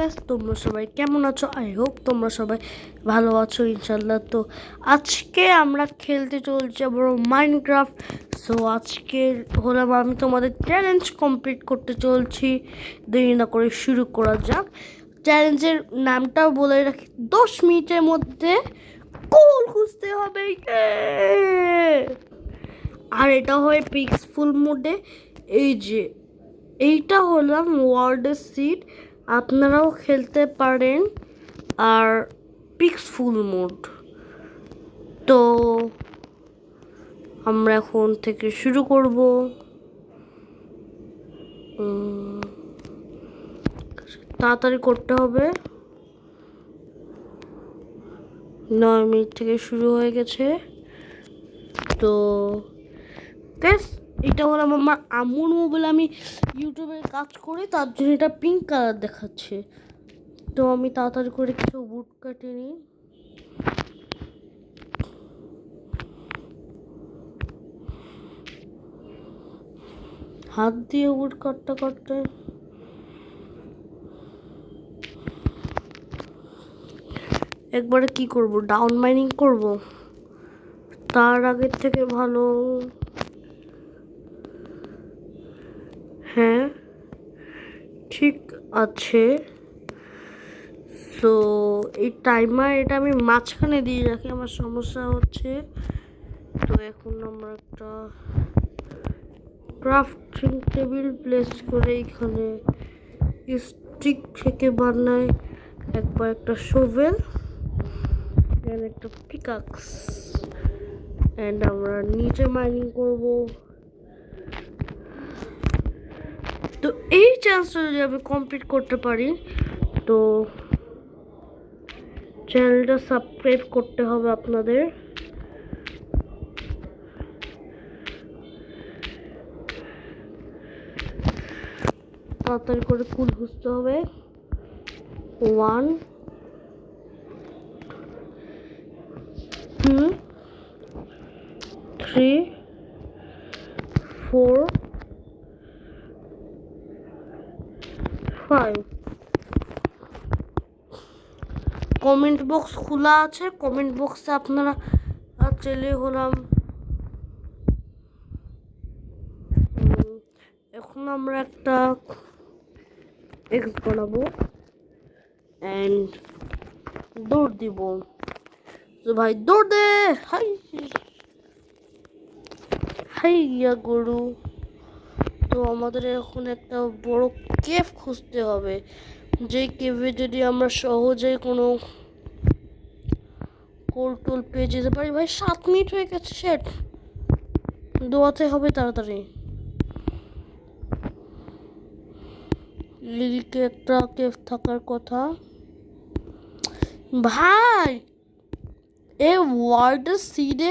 Guys তোমরা সবাই কেমন আছো? আই হোপ তোমরা সবাই ভালো আছো ইনশাল্লাহ তো আজকে আমরা খেলতে চলছি আবার মাইনক্রাফট সো আজকে হলাম আমি তোমাদের চ্যালেঞ্জ কমপ্লিট করতে চলছি। দেরি না করে শুরু করা যাক। চ্যালেঞ্জের নামটাও বলে রাখি। দশ মিনিটের মধ্যে কোল খুঁজতে হবে! আর এটা হয় পিক্সফুল মোডে এই যে, এইটা হলাম ওয়ার্ডের সিট আপনারাও খেলতে পারেন আর পিক্সফুল মোড। তো আমরা এখন থেকে শুরু করব। তাড়াতাড়ি করতে হবে। নয় মিনিট থেকে শুরু হয়ে গেছে। তো গ্যাস এটা হলো আমার আমুর মোবাইল আমি ইউটিউবে কাজ করি, তার জন্য এটা পিঙ্ক কালার দেখাচ্ছে। তো আমি তাড়াতাড়ি করে কিছু বুট কাটে নিই হাত দিয়ে বুট কাটতে কাটতে একবারে কি করব? ডাউন মাইনিং করব। তার আগের থেকে ভালো হ্যাঁ ঠিক আছে। সো এই টাইমার এটা আমি মাঝখানে দিয়ে রাখি, আমার সমস্যা হচ্ছে। তো এখন আমরা একটা ক্রাফটিং টেবিল প্লেস করে এখানে স্টিক থেকে বানাই। একবার একটা শোভেল একটা পিকাক্স অ্যান্ড আমরা নিচে মাইনিং করব তো এই চান্সটা যদি আমি কমপ্লিট করতে পারি, তো চ্যানেলটা সাবস্ক্রাইব করতে হবে আপনাদের। তাড়াতাড়ি করে কুল খুঁজতে হবে। One two three four five comment box খোলা আছে কমেন্ট বক্সে আপনারা চলে হলাম এখন আমরা একটা এক্স বানাবো অ্যান্ড দৌড় দিব। তো ভাই, দৌড় দে! হাই হাই ইয়া গরু। আমাদের এখন একটা বড় কেভ খুঁজতে হবে। যে কেভে যদি আমরা সহজেই কোনো কোল টোল পেয়ে যেতে পারি, ভাই, সাত মিনিট হয়ে গেছে সেট দোয়াতে হবে তাড়াতাড়ি। এদিকে একটা কেভ থাকার কথা। ভাই এ ওয়ার্ল্ডের সিটে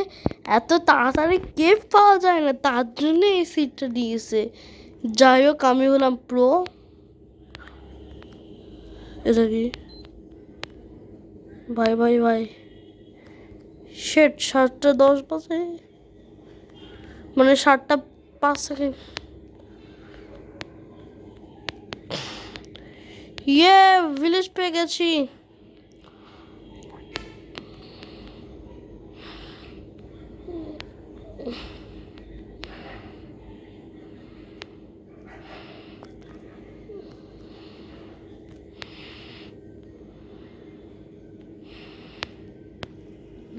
এত তাড়াতাড়ি কেভ পাওয়া যায় না, তার জন্য এই সিটটা দিয়েছে। যাই হোক, আমি হলাম প্রো এটা কি? ভাই ভাই ভাই। শেট সাতটা দশ বাজে। মানে সাতটা পাঁচ সেকেন্ড ইয়ে ভিলেজ পেয়ে গেছি।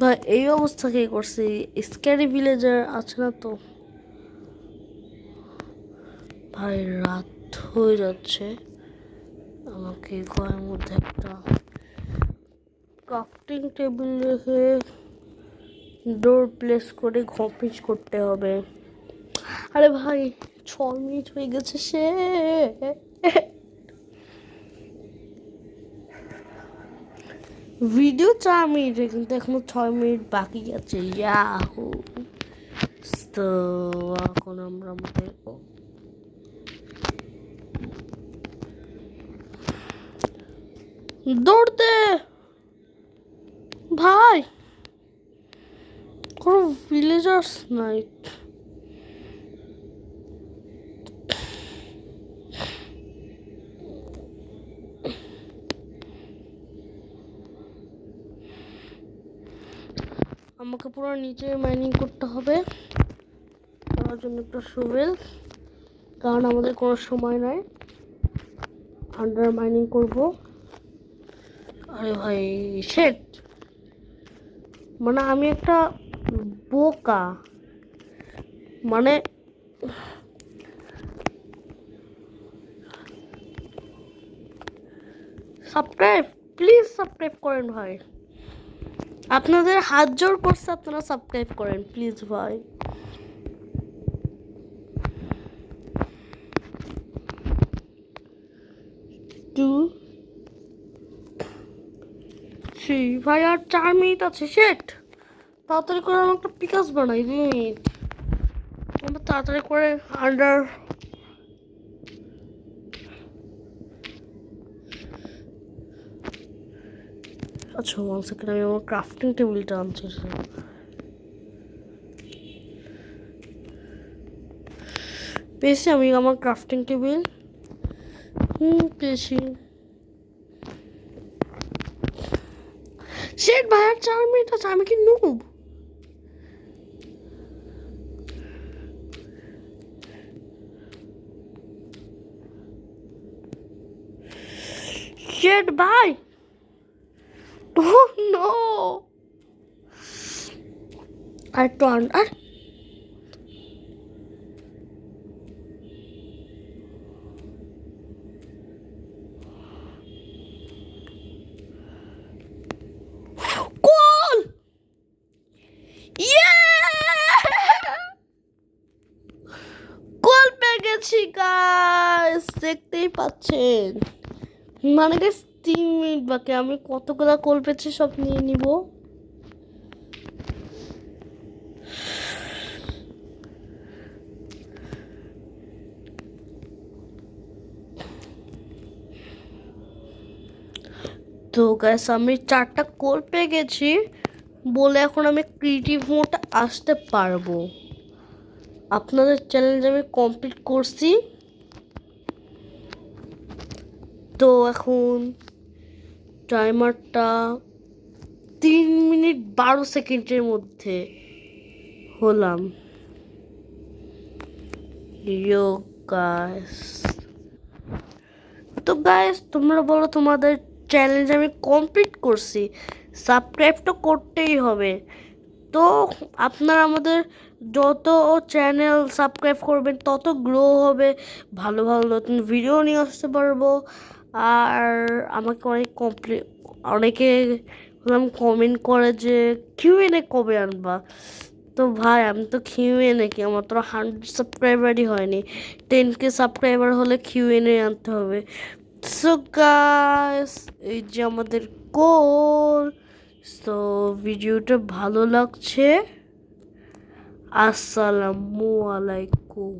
ভাই এই অবস্থা কে করছে? স্ক্যারি ভিলেজার আছে না তো? ভাই, রাত হয়ে যাচ্ছে। আমাকে ঘরের মধ্যে একটা ক্রাফটিং টেবিল রেখে ডোর প্লেস করে ঘপিস করতে হবে। আরে ভাই, ছ মিনিট হয়ে গেছে সে। ভিডিও চার মিনিটে কিন্তু এখনও ছয় মিনিট বাকি আছে, ইয়াহু। তো এখন আমরা আমাদের দৌড়তে। ভাই, কোনো ভিলেজার্স নাই। আমাকে পুরো নিচে মাইনিং করতে হবে। তার জন্য একটা সুবেল কারণ আমাদের কোনো সময় নাই। আন্ডার মাইনিং করব। আরে ভাই শেট মানে আমি একটা বোকা। মানে সাবস্ক্রাইব প্লিজ সাবস্ক্রাইব করেন ভাই। আপনাদের হাত জোর করছে, আপনারা সাবস্ক্রাইব করেন প্লিজ ভাই। টু থ্রি ভাই, আর চার মিনিট আছে শেট তাড়াতাড়ি করে আমার একটা পিকাস বানাই মিনিট আমরা তাড়াতাড়ি করে আন্ডার আচ্ছা ওয়ান সেকেন্ড আমি আমার ক্রাফটিং টেবিলটা আনছি পেয়েছি আমি আমার ক্রাফটিং টেবিল হুম, পেয়েছি। শেট ভাই, আর চার মিনিট আছে, আমি কি নুব শেট ভাই! Oh no! আর একটু আর? গেছি গাইস দেখতেই পাচ্ছেন। মানে গাইস তিন মিনিট বাকি, আমি কতগুলো কোল পেয়েছি সব নিয়ে নিব। তো গ্যাস আমি চারটা কোল পেয়ে গেছি, বলে এখন আমি ক্রিয়েটিভ মোড আসতে পারব। আপনাদের চ্যালেঞ্জ আমি কমপ্লিট করছি। তো এখন টাইমারটা তিন মিনিট বারো সেকেন্ডের মধ্যে হলাম। তো গাইস তোমরা বলো তোমাদের চ্যালেঞ্জ আমি কমপ্লিট করছি। সাবস্ক্রাইব তো করতেই হবে। তো আপনারা আমাদের যত চ্যানেল সাবস্ক্রাইব করবেন, তত গ্রো হবে। ভালো ভালো নতুন ভিডিও নিয়ে আসতে পারব। আর আমাকে অনেক কমপ্লি অনেকে কমেন্ট করে যে কিউ এনে কবে আনবা? তো ভাই, আমি তো কিউ এনে কি আমার তো হান্ড্রেড সাবস্ক্রাইবারই হয়নি। টেন কে সাবস্ক্রাইবার হলে কিউ এনে আনতে হবে। সো গাইস এই যে আমাদের গোল সো ভিডিওটা ভালো লাগছে। আসসালামু আলাইকুম।